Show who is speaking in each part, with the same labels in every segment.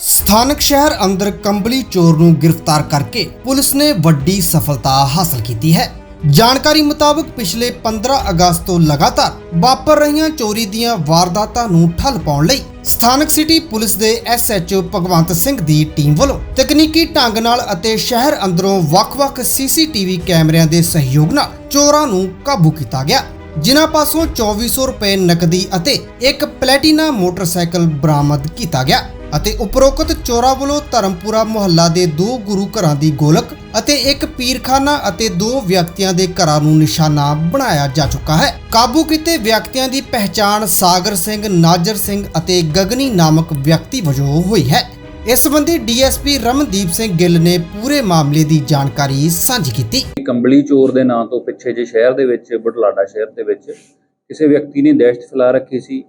Speaker 1: ਸਥਾਨਕ ਸ਼ਹਿਰ ਅੰਦਰ ਕੰਬਲੀ ਚੋਰ ਨੂੰ ਗ੍ਰਿਫਤਾਰ ਕਰਕੇ ਪੁਲਿਸ ਨੇ ਵੱਡੀ ਸਫਲਤਾ ਹਾਸਲ ਕੀਤੀ ਹੈ। ਜਾਣਕਾਰੀ ਮੁਤਾਬਕ ਪਿਛਲੇ 15 ਅਗਸਤ ਤੋਂ ਲਗਾਤਾਰ ਵਾਪਰ ਰਹੀਆਂ ਚੋਰੀ ਦੀਆਂ ਵਾਰਦਾਤਾਂ ਨੂੰ ਠੱਲ ਪਾਉਣ ਲਈ ਸਥਾਨਕ ਸਿਟੀ ਪੁਲਿਸ ਦੇ ਐਸਐਚਓ ਭਗਵੰਤ ਸਿੰਘ ਦੀ ਟੀਮ ਵੱਲੋਂ ਤਕਨੀਕੀ ਢੰਗ ਨਾਲ ਅਤੇ ਸ਼ਹਿਰ ਅੰਦਰੋਂ ਵੱਖ-ਵੱਖ ਸੀਸੀਟੀਵੀ ਕੈਮਰਿਆਂ ਦੇ ਸਹਿਯੋਗ ਨਾਲ ਚੋਰਾਂ ਨੂੰ ਕਾਬੂ ਕੀਤਾ ਗਿਆ। ਜਿਨ੍ਹਾਂ ਪਾਸੋਂ 2400 ਰੁਪਏ ਨਕਦੀ ਅਤੇ ਇੱਕ ਪਲੈਟੀਨਾ ਮੋਟਰਸਾਈਕਲ ਬਰਾਮਦ ਕੀਤਾ ਗਿਆ। ਅਤੇ ਉਪਰੋਕਤ ਚੋਰਾਂ ਵੱਲੋਂ ਧਰਮਪੁਰਾ ਮੁਹੱਲਾ ਦੇ ਦੋ ਗੁਰੂ ਘਰਾਂ ਦੀ ਗੋਲਕ ਅਤੇ ਇੱਕ ਪੀਰਖਾਨਾ ਅਤੇ ਦੋ ਵਿਅਕਤੀਆਂ ਦੇ ਘਰਾਂ ਨੂੰ ਨਿਸ਼ਾਨਾ ਬਣਾਇਆ ਜਾ ਚੁੱਕਾ ਹੈ। ਕਾਬੂ ਕੀਤੇ ਵਿਅਕਤੀਆਂ ਦੀ ਪਹਿਚਾਣ ਸਾਗਰ ਸਿੰਘ, ਨਾਜਰ ਸਿੰਘ ਅਤੇ ਗਗਨੀ ਨਾਮਕ ਵਿਅਕਤੀ ਵਜੋਂ ਹੋਈ ਹੈ। ਇਸ ਸੰਬੰਧੀ ਡੀਐਸਪੀ ਰਮਨਦੀਪ ਸਿੰਘ ਗਿੱਲ ਨੇ ਪੂਰੇ ਮਾਮਲੇ ਦੀ ਜਾਣਕਾਰੀ ਸਾਂਝੀ ਕੀਤੀ।
Speaker 2: ਕੰਬਲੀ ਚੋਰ ਦੇ ਨਾਂ ਤੋਂ ਪਿੱਛੇ ਜੇ ਸ਼ਹਿਰ ਦੇ ਵਿੱਚ, ਬਟਲਾਡਾ ਸ਼ਹਿਰ ਦੇ ਵਿੱਚ ਕਿਸੇ ਵਿਅਕਤੀ ਨੇ ਦਹਿਸ਼ਤ ਫੈਲਾ ਰੱਖੀ ਸੀ।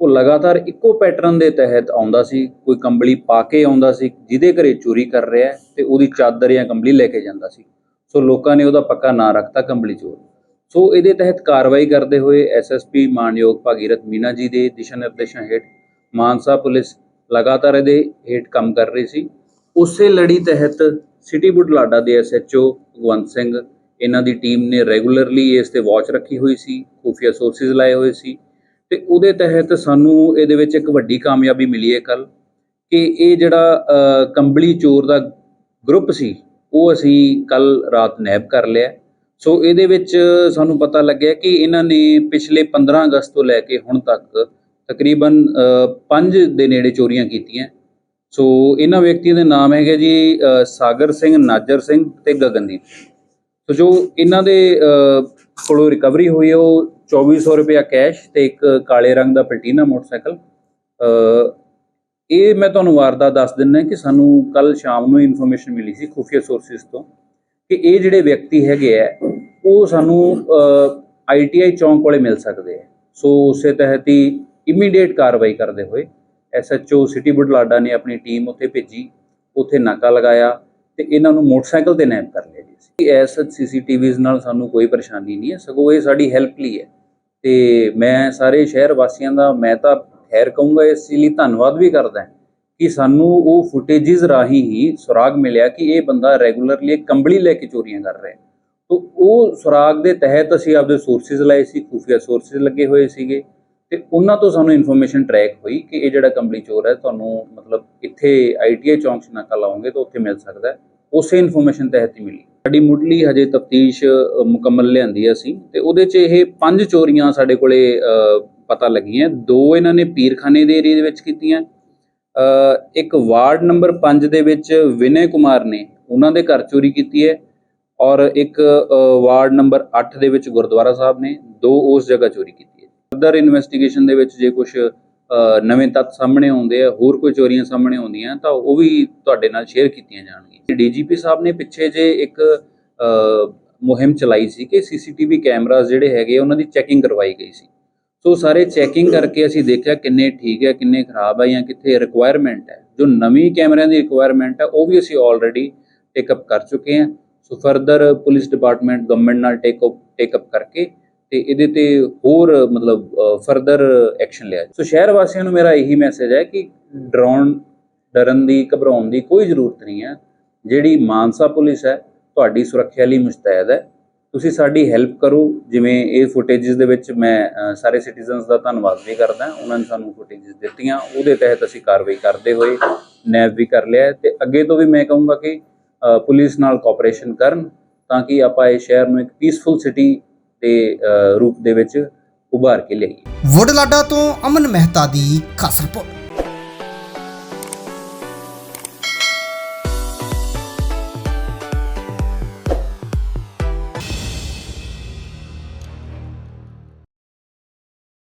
Speaker 2: ਉਹ ਲਗਾਤਾਰ ਇੱਕੋ ਪੈਟਰਨ ਦੇ ਤਹਿਤ ਆਉਂਦਾ ਸੀ, ਕੋਈ ਕੰਬਲੀ ਪਾ ਕੇ ਆਉਂਦਾ ਸੀ, ਜਿਹਦੇ ਘਰੇ ਚੋਰੀ ਕਰ ਰਿਹਾ ਹੈ ਤੇ ਉਹਦੀ ਚਾਦਰ ਜਾਂ ਕੰਬਲੀ ਲੈ ਕੇ ਜਾਂਦਾ ਸੀ। ਸੋ ਲੋਕਾਂ ਨੇ ਉਹਦਾ ਪੱਕਾ ਨਾਂ ਰੱਖਤਾ ਕੰਬਲੀ ਚੋਰ। ਸੋ ਇਹਦੇ ਤਹਿਤ ਕਾਰਵਾਈ ਕਰਦੇ ਹੋਏ ਐਸਐਸਪੀ ਮਾਨਯੋਗ ਭਾਗੀਰਥ ਮੀਨਾ ਜੀ ਦੇ ਦਿਸ਼ਾ ਨਿਰਦੇਸ਼ਾਂ ਹੇਠ ਮਾਨਸਾ ਪੁਲਿਸ ਲਗਾਤਾਰ ਇਹਦੇ ਹੇਠ ਕੰਮ ਕਰ ਰਹੀ ਸੀ। ਉਸੇ ਲੜੀ ਤਹਿਤ ਸਿਟੀ ਬੁਢਲਾਡਾ ਦੇ ਐਸਐਚਓ ਭਗਵੰਤ ਸਿੰਘ, ਇਹਨਾਂ ਦੀ ਟੀਮ ਨੇ ਰੈਗੂਲਰਲੀ ਇਸ ਤੇ ਵਾਚ ਰੱਖੀ ਹੋਈ ਸੀ, ਖੂਫੀਆ ਸੋਰਸਿਸ ਲਾਏ ਹੋਏ ਸੀ। ਤੇ ਉਹਦੇ ਤਹਿਤ ਸਾਨੂੰ ਇਹਦੇ ਵਿੱਚ ਇੱਕ ਵੱਡੀ ਕਾਮਯਾਬੀ ਮਿਲੀ ਹੈ ਕੱਲ ਕਿ ਇਹ ਜਿਹੜਾ ਕੰਬਲੀ ਚੋਰ ਦਾ ਗਰੁੱਪ ਸੀ, ਉਹ ਅਸੀਂ ਕੱਲ ਰਾਤ ਨੈਬ ਕਰ ਲਿਆ। ਸੋ ਇਹਦੇ ਵਿੱਚ ਸਾਨੂੰ ਪਤਾ ਲੱਗਿਆ ਕਿ ਇਹਨਾਂ ਨੇ ਪਿਛਲੇ 15 ਅਗਸਤ ਤੋਂ ਲੈ ਕੇ ਹੁਣ ਤੱਕ ਤਕਰੀਬਨ 5 ਦੇ ਨੇੜੇ ਚੋਰੀਆਂ ਕੀਤੀਆਂ। ਸੋ ਇਹਨਾਂ ਵਿਅਕਤੀਆਂ ਦੇ ਨਾਮ ਹੈਗੇ ਜੀ ਸਾਗਰ ਸਿੰਘ, ਨਾਜਰ ਸਿੰਘ ਤੇ ਗਗਨਦੀਪ ਸੋ ਜੋ ਇਹਨਾਂ ਦੇ ਕੋਲੋਂ ਰਿਕਵਰੀ ਹੋਈ ਹੈ ਉਹ 2400 ਰੁਪਇਆ ਕੈਸ਼ ਤੇ ਇੱਕ ਕਾਲੇ ਰੰਗ ਦਾ ਪਲਟੀਨਾ ਮੋਟਰਸਾਈਕਲ। ਇਹ ਮੈਂ ਤੁਹਾਨੂੰ ਵਾਰਦਾਤ ਦੱਸ ਦਿੰਦਾ ਕਿ ਸਾਨੂੰ ਕੱਲ ਸ਼ਾਮ ਨੂੰ ਇਨਫੋਰਮੇਸ਼ਨ ਮਿਲੀ ਸੀ ਖੁਫੀਆ ਸੋਰਸਿਸ ਤੋਂ ਕਿ ਇਹ ਜਿਹੜੇ ਵਿਅਕਤੀ ਹੈਗੇ ਆ, ਉਹ ਸਾਨੂੰ ਆਈਟੀਆਈ ਚੌਂਕ ਕੋਲੇ ਮਿਲ ਸਕਦੇ ਆ। ਸੋ ਉਸੇ ਤਹਿਤ ਹੀ ਇਮੀਡੀਏਟ ਕਾਰਵਾਈ ਕਰਦੇ ਹੋਏ ਐਸਐਚਓ ਸਿਟੀ ਬੁਢਲਾਡਾ ਨੇ ਆਪਣੀ ਟੀਮ ਉੱਥੇ ਭੇਜੀ, ਉੱਥੇ ਨਾਕਾ ਲਗਾਇਆ ਤੇ ਇਹਨਾਂ ਨੂੰ ਮੋਟਰਸਾਈਕਲ ਤੇ ਨੈਪ ਕਰ ਲਿਆ ਜੀ। ਐਸ ਸੀਸੀਟੀਵੀਜ਼ ਨਾਲ ਸਾਨੂੰ ਕੋਈ ਪਰੇਸ਼ਾਨੀ ਨਹੀਂ ਹੈ, ਸਗੋਂ ਇਹ ਸਾਡੀ ਹੈਲਪ ਲਈ ਹੈ। ਤੇ ਮੈਂ ਸਾਰੇ ਸ਼ਹਿਰ ਵਾਸੀਆਂ ਦਾ, ਮੈਂ ਤਾਂ ਖੈਰ ਕਹੂੰਗਾ ਇਸ ਲਈ ਧੰਨਵਾਦ ਵੀ ਕਰਦਾ ਕਿ ਸਾਨੂੰ ਉਹ ਫੁਟੇजेस ਰਾਹੀਂ ਹੀ ਸੁਰਾਗ ਮਿਲਿਆ ਕਿ ਇਹ ਬੰਦਾ ਰੈਗੂਲਰਲੀ ਕੰਬਲੀ ਲੈ ਕੇ ਚੋਰੀਆਂ ਕਰ ਰਿਹਾ ਤੋ ਉਹ ਸੁਰਾਗ ਦੇ ਤਹਿਤ ਅਸੀਂ ਆਪਦੇ ਸੋਰਸਿਸ ਲਾਏ ਸੀ, ਖੂਫੀਆ ਸੋਰਸਿਸ ਲੱਗੇ ਹੋਏ ਸੀਗੇ ਤੇ ਉਹਨਾਂ ਤੋਂ ਸਾਨੂੰ ਇਨਫੋਰਮੇਸ਼ਨ ਟਰੈਕ ਹੋਈ ਕਿ ਇਹ ਜਿਹੜਾ ਕੰਬਲੀ ਚੋਰ ਹੈ, ਤੁਹਾਨੂੰ ਮਤਲਬ ਇੱਥੇ ਆਈਟੀਆਈ ਚੌਂਕ 'ਚ ਨਾਕਾ ਲਾਉਂਗੇ ਤਾਂ ਉੱਥੇ ਮਿਲ ਸਕਦਾ ਉਸੇ ਇਨਫੋਰਮੇਸ਼ਨ ਤਹਿਤ ਹੀ ਮਿਲੀ। ਸਾਡੀ ਮੁੱਢਲੀ ਹਜੇ ਤਫਤੀਸ਼ ਮੁਕੰਮਲ ਲਿਆਂਦੀ ਹੈ ਅਸੀਂ ਤੇ ਉਹਦੇ 'ਚ ਇਹ ਪੰਜ ਚੋਰੀਆਂ ਸਾਡੇ ਕੋਲੇ ਪਤਾ ਲੱਗੀਆਂ। ਦੋ ਇਹਨਾਂ ਨੇ ਪੀਰਖਾਨੇ ਦੇ ਏਰੀਆ ਦੇ ਵਿੱਚ ਕੀਤੀਆਂ। ਇੱਕ ਵਾਰਡ ਨੰਬਰ 5 ਦੇ ਵਿੱਚ ਵਿਨੇ ਕੁਮਾਰ ਨੇ ਉਹਨਾਂ ਦੇ ਘਰ ਚੋਰੀ ਕੀਤੀ ਹੈ ਔਰ ਇੱਕ ਵਾਰਡ ਨੰਬਰ 8 ਦੇ ਵਿੱਚ ਗੁਰਦੁਆਰਾ ਸਾਹਿਬ ਨੇ ਦੋ ਉਸ ਜਗ੍ਹਾ ਚੋਰੀ ਕੀਤੀ ਹੈ। ਫਰਦਰ ਇਨਵੈਸਟੀਗੇਸ਼ਨ ਦੇ ਵਿੱਚ ਜੇ ਕੁਝ ਨਵੇਂ ਤੱਥ ਸਾਹਮਣੇ ਆਉਂਦੇ ਆ, ਹੋਰ ਕੋਈ ਚੋਰੀਆਂ ਸਾਹਮਣੇ ਆਉਂਦੀਆਂ, ਤਾਂ ਉਹ ਵੀ ਤੁਹਾਡੇ ਨਾਲ ਸ਼ੇਅਰ ਕੀਤੀਆਂ ਜਾਣਗੀਆਂ। ਡੀਜੀਪੀ ਸਾਹਿਬ ਨੇ ਪਿੱਛੇ ਜੇ ਇੱਕ ਮੁਹਿੰਮ ਚਲਾਈ ਸੀ ਕਿ ਸੀਸੀਟੀਵੀ ਕੈਮਰਾਜ਼ ਜਿਹੜੇ ਹੈਗੇ ਉਹਨਾਂ ਦੀ ਚੈਕਿੰਗ ਕਰਵਾਈ ਗਈ ਸੀ। ਸੋ ਸਾਰੇ ਚੈਕਿੰਗ ਕਰਕੇ ਅਸੀਂ ਦੇਖਿਆ ਕਿੰਨੇ ਠੀਕ ਹੈ ਕਿੰਨੇ ਖਰਾਬ ਹੈ ਜਾਂ ਕਿੱਥੇ ਰਿਕੁਆਇਰਮੈਂਟ ਹੈ ਜੋ ਨਵੀਂ ਕੈਮਰਿਆਂ ਦੀ ਰਿਕੁਆਇਰਮੈਂਟ ਹੈ ਉਹ ਵੀ ਅਸੀਂ ਆਲਰੇਡੀ ਟੇਕ ਅਪ ਕਰ ਚੁੱਕੇ ਹਾਂ so further police department government ਨਾਲ ਟੇਕ ਅਪ ਟੇਕ ਅਪ ਕਰਕੇ ਤੇ ਇਹਦੇ ਤੇ ਹੋਰ, ਮਤਲਬ ਫਰਦਰ ਐਕਸ਼ਨ ਲਿਆ ਸੋ ਸ਼ਹਿਰ ਵਾਸੀਆਂ ਨੂੰ ਮੇਰਾ ਇਹੀ ਮੈਸੇਜ ਹੈ ਕਿ ਡਰਾਉਣ, ਡਰਨ ਦੀ, ਘਬਰਾਉਣ ਦੀ ਕੋਈ ਜ਼ਰੂਰਤ ਨਹੀਂ ਹੈ। ਜਿਹੜੀ ਮਾਨਸਾ ਪੁਲਿਸ ਹੈ, ਤੁਹਾਡੀ ਸੁਰੱਖਿਆ ਲਈ ਮੁਸਤੈਦ ਹੈ। ਤੁਸੀਂ ਸਾਡੀ ਹੈਲਪ ਕਰੋ। ਜਿਵੇਂ ਇਹ ਫੁਟੇजेस ਦੇ ਵਿੱਚ ਮੈਂ ਸਾਰੇ ਸਿਟੀਜ਼ਨਸ ਦਾ ਧੰਨਵਾਦ ਵੀ ਕਰਦਾ। ਉਹਨਾਂ ਨੇ ਸਾਨੂੰ ਫੁਟੇजेस ਦਿੱਤੀਆਂ। ਉਹਦੇ ਤਹਿਤ ਅਸੀਂ ਕਾਰਵਾਈ ਕਰਦੇ ਹੋਏ ਨੈਬ ਵੀ ਕਰ ਲਿਆ ਤੇ ਅੱਗੇ ਤੋਂ ਵੀ ਮੈਂ ਕਹੂੰਗਾ ਕਿ ਪੁਲਿਸ ਨਾਲ ਕੋਆਪਰੇਸ਼ਨ ਕਰਨ ਤਾਂ ਕਿ ਆਪਾਂ ਇਹ ਸ਼ਹਿਰ ਨੂੰ ਇੱਕ ਪੀਸਫੁਲ ਸਿਟੀ ਦੇ ਰੂਪ ਦੇ ਵਿੱਚ ਉਭਾਰ ਕੇ ਲਿਆਈਏ
Speaker 1: ਵੁੱਡਲਾਡਾ ਤੋਂ ਅਮਨ ਮਹਿਤਾ ਦੀ ਖਾਸ ਰਿਪੋਰਟ।